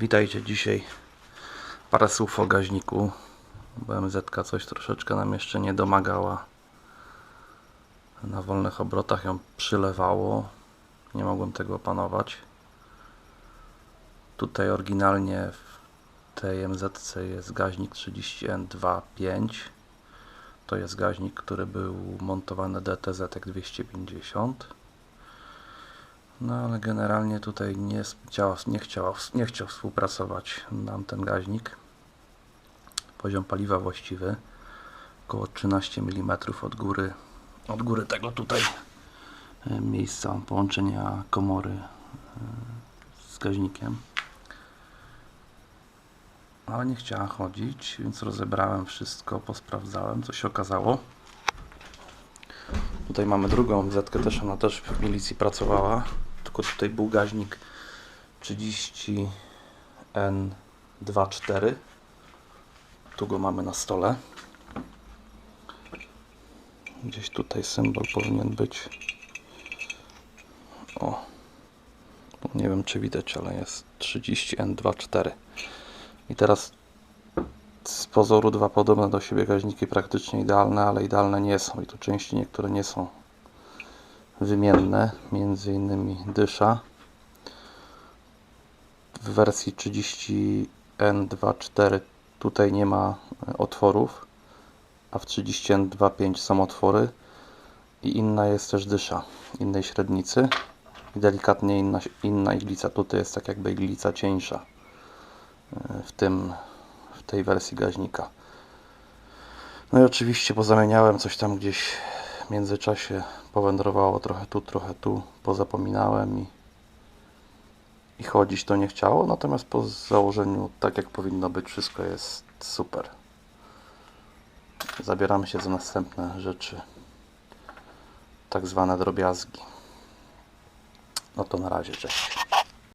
Witajcie dzisiaj. Parę słów o gaźniku. BMZ coś troszeczkę nam jeszcze nie domagała. Na wolnych obrotach ją przylewało. Nie mogłem tego opanować. Tutaj oryginalnie w tej MZC jest gaźnik 30N25. To jest gaźnik, który był montowany DTZ 250. No ale generalnie tutaj nie chciał, nie, chciał, nie chciał współpracować nam ten gaźnik. Poziom paliwa właściwy. Około 13 mm od góry, od góry tego tutaj e, miejsca połączenia komory e, z gaźnikiem. Ale nie chciała chodzić, więc rozebrałem wszystko, posprawdzałem, co się okazało. Tutaj mamy drugą zetkę, też ona też w milicji pracowała. Tylko tutaj był gaźnik 30N24. Tu go mamy na stole. Gdzieś tutaj symbol powinien być. O. Nie wiem czy widać, ale jest 30N24. I teraz z pozoru dwa podobne do siebie gaźniki praktycznie idealne, ale idealne nie są i tu części niektóre nie są wymienne, między innymi dysza w wersji 30N24 tutaj nie ma e, otworów a w 30N25 są otwory i inna jest też dysza innej średnicy. I delikatnie inna, inna iglica tutaj jest tak jakby iglica cieńsza e, w tym w tej wersji gaźnika. No i oczywiście pozamieniałem coś tam gdzieś w międzyczasie powędrowało trochę tu, trochę tu, pozapominałem i, i chodzić to nie chciało, natomiast po założeniu tak jak powinno być, wszystko jest super. Zabieramy się za następne rzeczy, tak zwane drobiazgi. No to na razie, cześć.